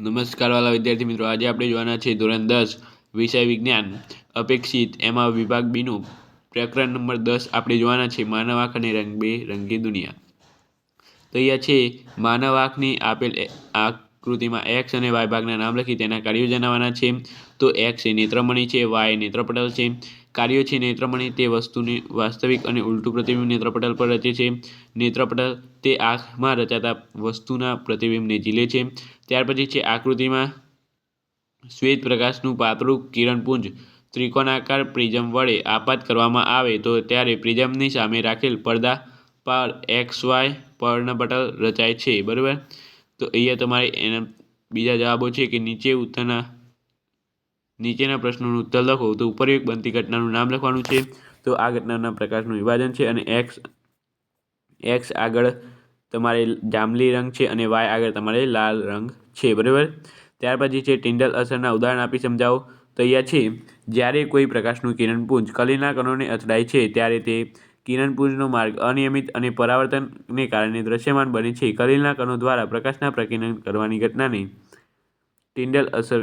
નમસ્કાર વાલા વિદ્યાર્થી મિત્રો, આજે આપણે જોવાના છે ધોરણ દસ, વિષય વિજ્ઞાન અપેક્ષિત. એમાં વિભાગ બીનું પ્રકરણ નંબર દસ આપણે જોવાના છે, માનવ આંખ અને રંગબે રંગી દુનિયા. તો અહીંયા છે, માનવ આંખની આપેલ આકૃતિમાં એક્સ અને વાય ભાગના નામ લખી તેના કાર્યો જણાવવાના છે. તો એક્સ એ નેત્રમણી છે, વાય નેત્રપટલ છે. કાર્યો છે નેત્રમણી, તે વસ્તુની વાસ્તવિક અને ઉલટું પ્રતિબિંબ નેત્રપટલ પર રચે છે. નેત્રપટલ તે આંખમાં રચાતા વસ્તુના પ્રતિબિંબને ઝીલે છે. ત્યાર પછી છે આકૃતિમાં શ્વેત પ્રકાશનું પાતળું કિરણપુંજ ત્રિકોણાકાર પ્રિઝમ વડે આપાત કરવામાં આવે તો ત્યારે પ્રિઝમની સામે રાખેલ પડદા પર એક્સ વાય પર્ણપટલ રચાય છે. બરાબર? તો અહીંયા તમારે એના બીજા જવાબો છે કે નીચે ઉત્તરના, નીચેના પ્રશ્નોનું ઉત્તર લખો તો ઉપરયુક્ત બનતી ઘટનાનું નામ લખવાનું છે. તો આ ઘટનાના પ્રકાશનું વિભાજન છે અને એક્સ એક્સ આગળ તમારે જાંબલી રંગ છે અને વાય આગળ તમારે લાલ રંગ છે, બરાબર? ત્યાર પછી છે ટિન્ડલ અસરના ઉદાહરણ આપી સમજાવો. તો અહીંયા છે. જ્યારે કોઈ પ્રકાશનું કિરણપુંજ કલીના કણોને અથડાય છે, ત્યારે તે કિરણપુંજનો માર્ગ અનિયમિત અને પરાવર્તનને કારણે દ્રશ્યમાન બને છે. કલીના કણો દ્વારા પ્રકાશના પ્રકિરણ કરવાની ઘટનાને ટિન્ડલ અસર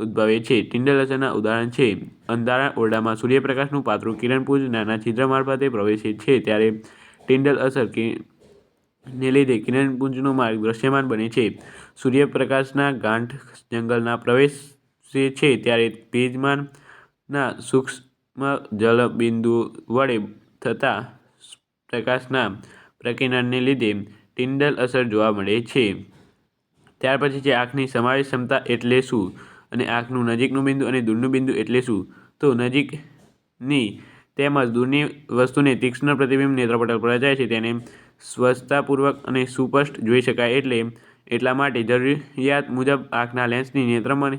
ઉદ્ભવે છે. ટિન્ડલ અસરના ઉદાહરણ છે. અંધારા ઓરડામાં સૂર્યપ્રકાશનું પાત્રું કિરણપુંજ નાના છિદ્ર મારફતે પ્રવેશે છે, ત્યારે ટિન્ડલ અસર ને લીધે કિરણપુંજનો માર્ગ દૃશ્યમાન બને છે. સૂર્યપ્રકાશના ગાંઠ જંગલના પ્રવેશે છે ત્યારે તેજમાનના સૂક્ષ્મ જલબિંદુ વડે થતા પ્રકાશના પ્રકિરણને લીધે ટિન્ડલ અસર જોવા મળે છે. ત્યાર પછી છે આંખની સમાવેશ ક્ષમતા એટલે શું અને આંખનું નજીકનું બિંદુ અને દૂરનું બિંદુ એટલે શું? તો નજીકની તેમજ દૂરની વસ્તુને તીક્ષ્ણ પ્રતિબિંબ નેત્રપટલ પર રચાય છે. તેને સ્વચ્છતાપૂર્વક અને સુસ્પષ્ટ જોઈ શકાય એટલે એટલા માટે જરૂરિયાત મુજબ આંખના લેન્સની નેત્રમણ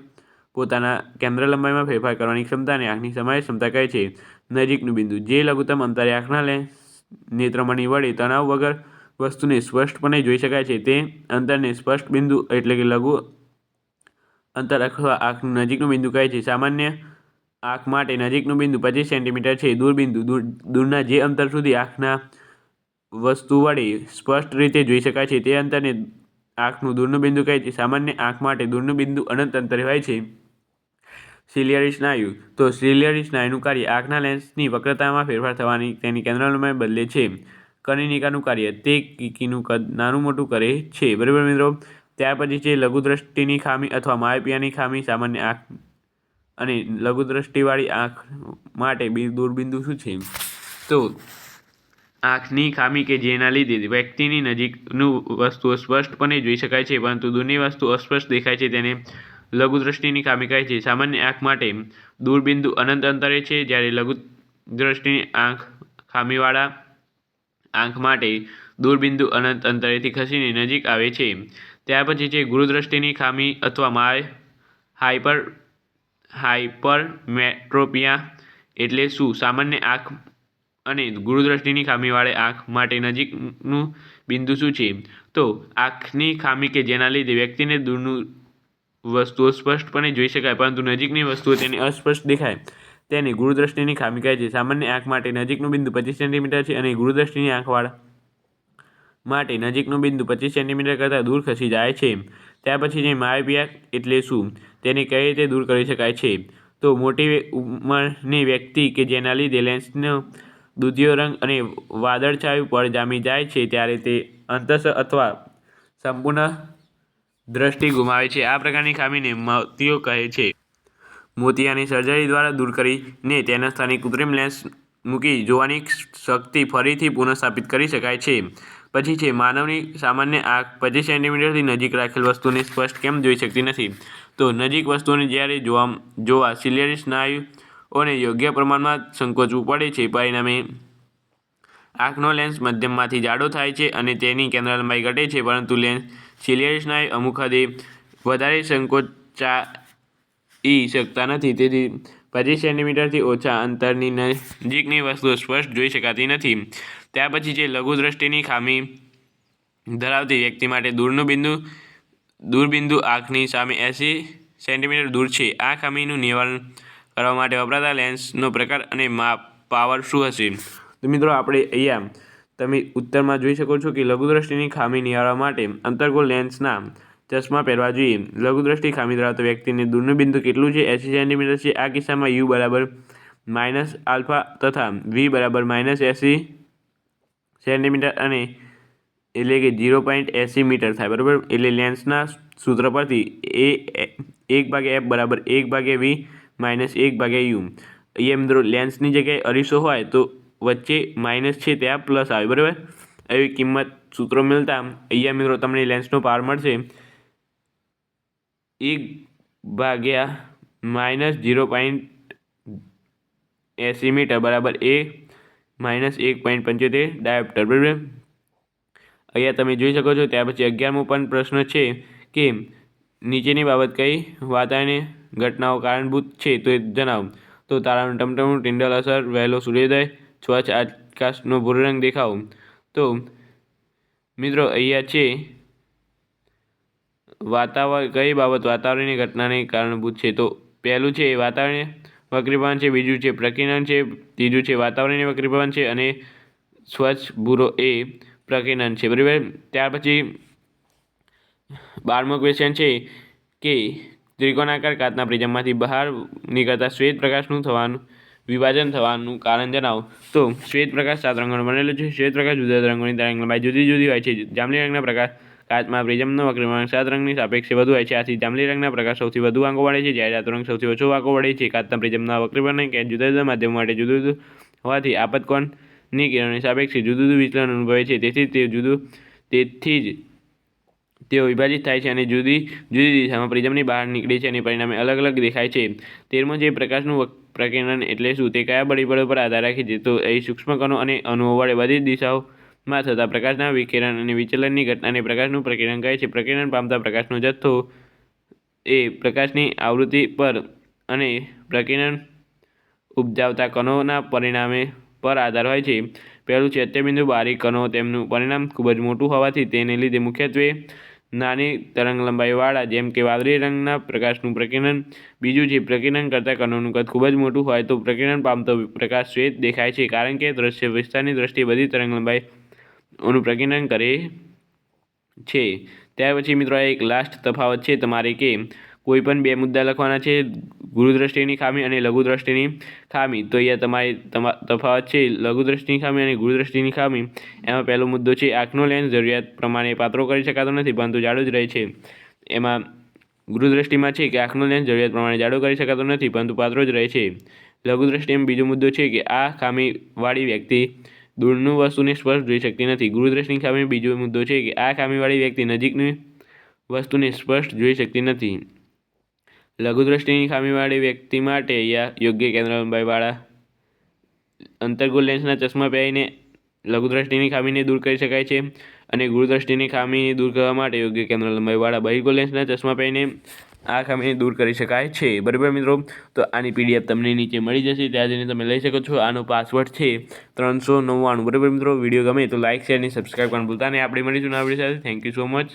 પોતાના કેન્દ્ર લંબાઈમાં ફેરફાર કરવાની ક્ષમતાને આંખની સમાવેશ ક્ષમતા કહે છે. નજીકનું બિંદુ, જે લઘુત્તમ અંતરે આંખના લેન્સ નેત્રમણી વડે તણાવ વગર વસ્તુને સ્પષ્ટપણે જોઈ શકાય છે. તે અંતરને સ્પષ્ટ બિંદુ એટલે કે લઘુ અંતર અથવા આંખનું નજીકનું બિંદુ કહે છે. સામાન્ય આંખ માટે નજીકનું બિંદુ પચીસ સેન્ટીમીટર છે. દૂર બિંદુ દૂર, દૂરના જે અંતર સુધી આંખના વસ્તુ વડે સ્પષ્ટ રીતે જોઈ શકાય છે. તે અંતરને આંખનું દૂરનું બિંદુ કહે છે. સામાન્ય આંખ માટે દૂરનું બિંદુ અનંત અંતરે હોય છે. સિલિયરી સ્નાયુ. તો સિલિયરી સ્નાયુનું કાર્ય આંખના લેન્સની વક્રતામાં ફેરફાર થવાની તેની કેન્દ્રલંબાઈ બદલે છે. કનિનિકાનું કાર્ય તે કીકીનું કદ નાનું મોટું કરે છે. બરાબર મિત્રો? ત્યાર પછી છે લઘુદ્રષ્ટિની ખામી અથવા માયોપિયાની ખામી. સામાન્ય આંખ અને લઘુદ્રષ્ટિવાળી આંખ માટે દૂરબિંદુ શું છે? તો આંખની ખામી કે જેના લીધે વ્યક્તિની નજીકનું વસ્તુઓ સ્પષ્ટપણે જોઈ શકાય છે, પરંતુ દૂરની વસ્તુ અસ્પષ્ટ દેખાય છે. તેને લઘુદ્રષ્ટિની ખામી કહે છે. સામાન્ય આંખ માટે દૂરબિંદુ અનંત અંતરે છે. જ્યારે લઘુદ્રષ્ટિની આંખ ખામીવાળા આંખ માટે દૂરબિંદુ અનંત અંતરેથી ખસીને નજીક આવે છે. ત્યાર પછી છે ગુરુદ્રષ્ટિની ખામી અથવા માય હાઈપર હાઈપર મેટ્રોપિયા એટલે શું? સામાન્ય આંખ અને ગુરુદ્રષ્ટિની ખામીવાળી આંખ માટે નજીકનું બિંદુ શું છે? તો આંખની ખામી કે જેના લીધે વ્યક્તિને દૂરનું વસ્તુઓ સ્પષ્ટપણે જોઈ શકાય, પરંતુ નજીકની વસ્તુઓ તેને અસ્પષ્ટ દેખાય. તેને ગુરુદ્રષ્ટિની ખામી કહે છે. સામાન્ય આંખ માટે નજીકનું બિંદુ પચીસ સેન્ટીમીટર છે અને ગુરુદ્રષ્ટિની આંખવાળા માટે નજીકનું બિંદુ પચીસ સેન્ટીમીટર કરતાં દૂર ખસી જાય છે. ત્યાર પછી જે માયપિયા એટલે શું? તેને કઈ રીતે દૂર કરી શકાય છે? તો મોટી ઉંમરની વ્યક્તિ કે જેના લીધે લેન્સનો દૂધિયો રંગ અને વાદળછાયું પડ જામી જાય છે ત્યારે તે અંતસ અથવા સંપૂર્ણ દ્રષ્ટિ ગુમાવે છે. આ પ્રકારની ખામીને મોતિયો કહે છે. મોતિયાની સર્જરી દ્વારા દૂર કરીને તેના સ્થાને કૃત્રિમ લેન્સ મૂકી જોવાની શક્તિ ફરીથી પુનઃસ્થાપિત કરી શકાય છે. પછી છે, માનવની સામાન્ય આંખ પચીસ સેન્ટીમીટરથી નજીક રાખેલ વસ્તુને સ્પષ્ટ કેમ જોઈ શકતી નથી? તો નજીક વસ્તુને જ્યારે જોવા જોવા સિલિયરી સ્નાયુઓને યોગ્ય પ્રમાણમાં સંકોચવું પડે છે. પરિણામે આંખનો લેન્સ મધ્યમમાંથી જાડો થાય છે અને તેની કેન્દ્ર લંબાઈ ઘટે છે, પરંતુ લેન્સ સિલિયરી સ્નાયુ અમુક હદે વધારે સંકોચાઈ શકતા નથી. તેથી પચીસ સેન્ટીમીટરથી ઓછા અંતરની નજીકની વસ્તુઓ સ્પષ્ટ જોઈ શકાતી નથી. ત્યાર પછી છે લઘુદ્રષ્ટિની ખામી ધરાવતી વ્યક્તિ માટે દૂરનું બિંદુ, દૂરબિંદુ આંખની સામે એંસી સેન્ટીમીટર દૂર છે. આ ખામીનું નિવારણ કરવા માટે વપરાતા લેન્સનો પ્રકાર અને માપ પાવર શું હશે? તો મિત્રો આપણે અહીંયા તમે ઉત્તરમાં જોઈ શકો છો કે લઘુદ્રષ્ટિની ખામી નિહાળવા માટે અંતર્ગોળ લેન્સના ચશ્મા પહેરવા જોઈએ. લઘુદ્રષ્ટિ ખામી ધરાવતા વ્યક્તિને દૂરનું બિંદુ કેટલું છે? એંસી સેન્ટીમીટર છે. આ કિસ્સામાં યુ બરાબર માઇનસ આલ્ફા તથા વી બરાબર માઇનસ એંસી સેન્ટીમીટર અને એટલે કે ઝીરો પોઈન્ટ એંસી મીટર થાય, બરાબર? એટલે લેન્સના સૂત્ર પરથી એ, એક ભાગે એફ બરાબર એક ભાગે વી માઇનસ એક ભાગે યુ. અહીંયા મિત્રો લેન્સની જગ્યાએ અરીસો હોય તો વચ્ચે માઇનસ છે ત્યાં પ્લસ આવે, બરાબર? એવી કિંમત સૂત્રો મળતા અહીંયા મિત્રો તમને લેન્સનો પાવર મળશે. એક ભાગ્યા માઇનસ ઝીરો પોઈન્ટ એંસી મીટર બરાબર એ માઇનસ એક પોઈન્ટ પંચોતેર ડાયોપ્ટર બરાબર? અહીંયા તમે જોઈ શકો છો, ત્યાર પછી અગિયારમો પણ પ્રશ્ન છે કે નીચેની બાબત કઈ? વાતાવરણીય ઘટનાઓ કારણભૂત છે, તો એ જણાવો. તો તારાનું ટમટમનું ટિંડલ અસર, વહેલો સૂર્યોદય, સ્વચ્છ આકાશનો ભૂરો રંગ દેખાવ. તો મિત્રો, અહીંયા છે વાતાવરણ, કઈ બાબત વાતાવરણની ઘટનાને કારણભૂત છે? તો પહેલું છે વાતાવરણીય વક્રીભવન છે, બીજું છે પ્રકિરણ છે, ત્રીજું છે વાતાવરણીય વક્રીભવન છે અને સ્વચ્છ ભૂરો એ પ્રકિરણ છે. બરાબર? ત્યાર પછી બારમો ક્વેશ્ચન છે કે ત્રિકોણાકાર કાચના પ્રિઝમમાંથી બહાર નીકળતા શ્વેત પ્રકાશનું થવાનું વિભાજન થવાનું કારણ જણાવો. તો શ્વેત પ્રકાશ સાત રંગોનો બનેલો છે. શ્વેત પ્રકાશ જુદા જુદા રંગોની તરંગ લંબાઈ જુદી જુદી હોય છે. જાંબલી રંગના પ્રકાશ કાચમાં પ્રિઝમનો વક્રીભવન સાત રંગની સાપેક્ષે વધુ હોય છે. આથી જાંબલી રંગના પ્રકાશ સૌથી વધુ વાંકો વળે છે. જ્યારે આ રંગ સૌથી ઓછો આંકો વળે છે. કાચના પ્રિઝમના વક્રીભવન કે જુદા જુદા માધ્યમો માટે જુદું જુદું હોવાથી આપતકોણની કિરણની સાપેક્ષે જુદું જુદું વિચલન અનુભવે છે. તેથી તે જુદું તેથી જ તેઓ વિભાજિત થાય છે અને જુદી જુદી દિશામાં પ્રિઝમની બહાર નીકળે છે અને પરિણામે અલગ અલગ દેખાય છે. તેરમો જે પ્રકાશનું પ્રકીર્ણન એટલે શું? તે કયા પરિબળો પર આધાર રાખે છે? તો એ સૂક્ષ્મકણો અને અણુઓ વડે બધી દિશાઓમાં થતા પ્રકાશના વિકિરણ અને વિચલનની ઘટનાને પ્રકાશનું પ્રકીર્ણન કહે છે. પ્રકીર્ણન પામતા પ્રકાશનો જથ્થો એ પ્રકાશની આવૃત્તિ પર અને પ્રકીર્ણન ઉપજાવતા કણોના પરિણામે પર આધાર હોય છે. પહેલું છે અત્યબિંદુ બારીક કણો. તેમનું પરિણામ ખૂબ જ મોટું હોવાથી તેને લીધે મુખ્યત્વે નાની તરંગલંબાઈવાળા જેમ કે વાદળી રંગના પ્રકાશનું પ્રકીર્ણન, બીજું છે પ્રકીર્ણન કરતા કણોનું કદ ખૂબ જ મોટું હોય, તો પ્રકીર્ણન પામતો પ્રકાશ શ્વેત દેખાય છે, કારણ કે દ્રશ્ય વિસ્તારની દ્રષ્ટિએ બધી તરંગ લંબાઈઓનું પ્રકીર્ણન કરે છે. ત્યાર પછી મિત્રો એક લાસ્ટ તફાવત છે તમારે કે કોઈ પણ બે મુદ્દા લખવાના છે, ગુરુદ્રષ્ટિની ખામી અને લઘુદ્રષ્ટિની ખામી. તો અહીંયા તમારી તફાવત છે, લઘુદ્રષ્ટિની ખામી અને ગુરુદ્રષ્ટિની ખામી. એમાં પહેલો મુદ્દો છે, આંખનો લેન્સ જરૂરિયાત પ્રમાણે પાત્રો કરી શકાતો નથી, પરંતુ જાડો જ રહે છે. એમાં ગુરુદ્રષ્ટિમાં છે કે આંખનો લેન્સ જરૂરિયાત પ્રમાણે જાડો કરી શકાતો નથી, પરંતુ પાત્રો જ રહે છે. લઘુદ્રષ્ટિમાં બીજો મુદ્દો છે કે આ ખામીવાળી વ્યક્તિ દૂરનું વસ્તુને સ્પષ્ટ જોઈ શકતી નથી. ગુરુદ્રષ્ટિની ખામી બીજો મુદ્દો છે કે આ ખામીવાળી વ્યક્તિ નજીકની વસ્તુને સ્પષ્ટ જોઈ શકતી નથી. લઘુદ્રષ્ટિની ખામીવાળી વ્યક્તિ માટે યોગ્ય કેન્દ્ર લંબાઈવાળા અંતર્ગોળ લેન્સના ચશ્મા પહેરીને લઘુદ્રષ્ટિની ખામીને દૂર કરી શકાય છે અને ગુરુદ્રષ્ટિની ખામીને દૂર કરવા માટે યોગ્ય કેન્દ્ર લંબાઈવાળા બહિર્ગોળ લેન્સના ચશ્મા પહેરીને આ ખામીને દૂર કરી શકાય છે. બરાબર મિત્રો? તો આની પીડીએફ તમને નીચે મળી જશે. ત્યાં જઈને તમે લઈ શકો છો. આનો પાસવર્ડ છે ત્રણસો નવ્વાણું. બરાબર મિત્રો? વીડિયો ગમે તો લાઇક શેર અને સબસ્ક્રાઈબ કરવાનું ભૂલતા નહીં. આપણે મળીશું નવા આપણી સાથે. Thank you so much